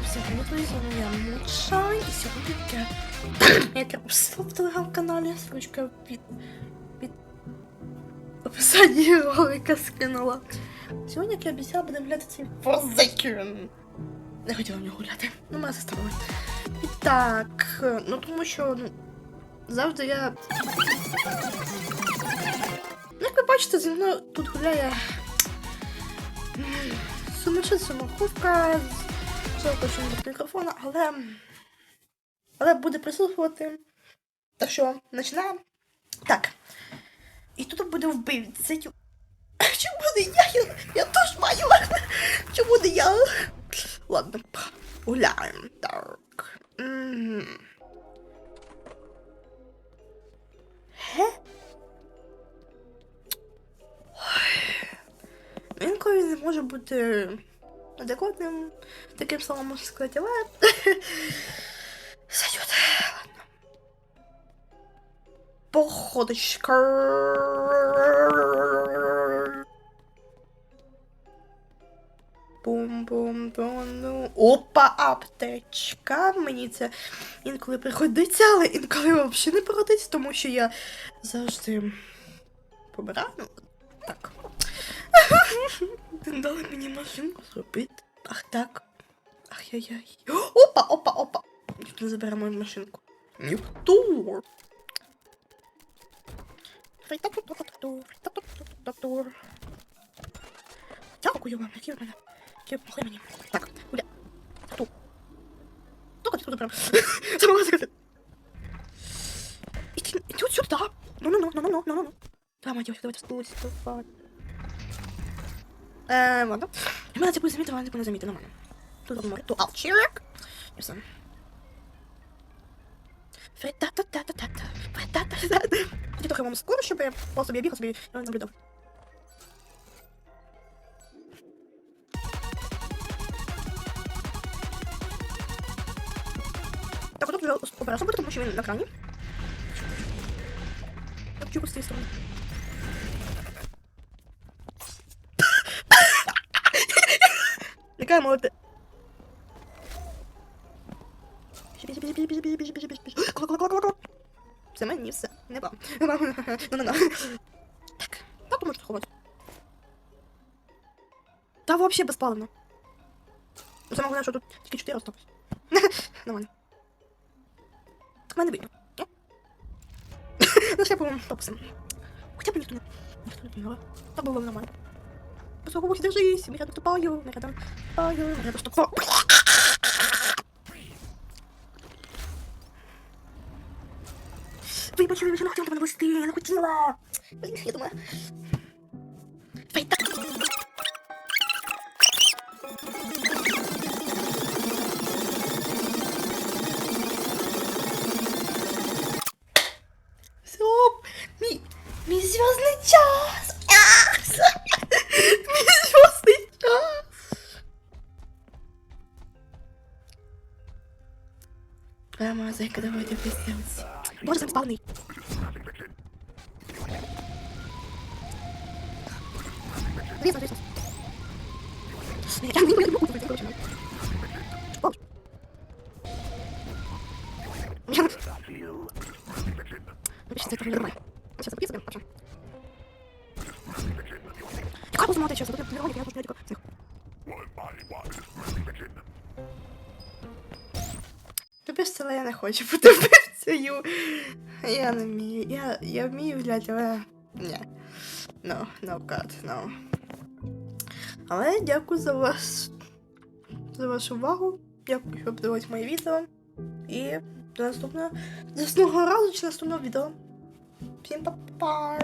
друзі, з вами я Муча, і сьогодні я, я писала в телеграм-каналі, ссылочка під, під описанні ролика скинула. Сьогодні, як я обіцяла, будемо гуляти цей Forsaken. Не хотіла в нього гуляти, ну моя сестра. І ну тому що, ну, завжди я... Ну, Як ви бачите, зі мною тут гуляє сумасшедша морковка з широкочим від мікрофона, але. Але буде присутствувати. Так що, починаємо. Так. І тут буде вбивця. Чому не я? Я, теж маю. Чому не я? Ладно, гуляємо. Так. Ге? Інколи не може бути адекватним, таким словом можна сказати, але сойдет. Ладно. Походочка. Бум-бум-бум. Опа, аптечка. Мені це інколи пригодиться, але інколи взагалі не пригодиться, тому що я завжди побираю. Дали мені машинку зробити. Ах так. Ах-яй-яй. Опа, опа, опа. Ніхто не забере мою машинку. Ніхто. Дякую вам, які мене. Які помогли мені. Так, гуля. Ту. Тільки тут прям. Могла сказати. Іди, іди сюди. Ну, ну, ну, ну, ну, ну, ну. Да, моя девочка, давайте спустить. Е, ладно. Я мене це буде замітити, вона не буде замітити, нормально. Тут робимо ритуал. Чирик. І все. Фрета-та-та-та-та-та. Фрета-та-та-та. Тоді трохи вам скоро, щоб я по собі бігав собі і наблюдав. Так, отут вже обережно буде, тому що він на крані. Я хочу з цієї молоде. Це мені. Не вам. Ну-ну-ну. Так, тату можете ховати. Та взагалі безпаливно. Саме головне, що тут тільки 4 осталось. Нормально. Так мене видно. Ну, ще по топсим. Хоча б ніхто не... Ніхто не помирав. Та було нормально. Посоговухи, держись, ми рядом ступаю, ми рядом ступаю, ми рядом ступаю. Вибач, я вже не хотіла тебе навести, я не хотіла. Блін, я думаю. Фей, так. Все, мій, мій зв'язний час. Прямо зайка, давайте пиздец. Боже, сам спавний. Звісно, звісно. Я не буду бути, короче. О. Я... Вибачте, це нормально. Сейчас записываем, вообще. Яка був мати час? Я не ролик, я просто тільки Сних. Вибачте, я не хочу бути вбивцею. Я не вмію. Я, я вмію гуляти, але... Ні. No, no, God, no. Але дякую за вас. За вашу увагу. Дякую, що подивились моє відео. І до наступного. До наступного разу чи наступного відео. Всім па-па!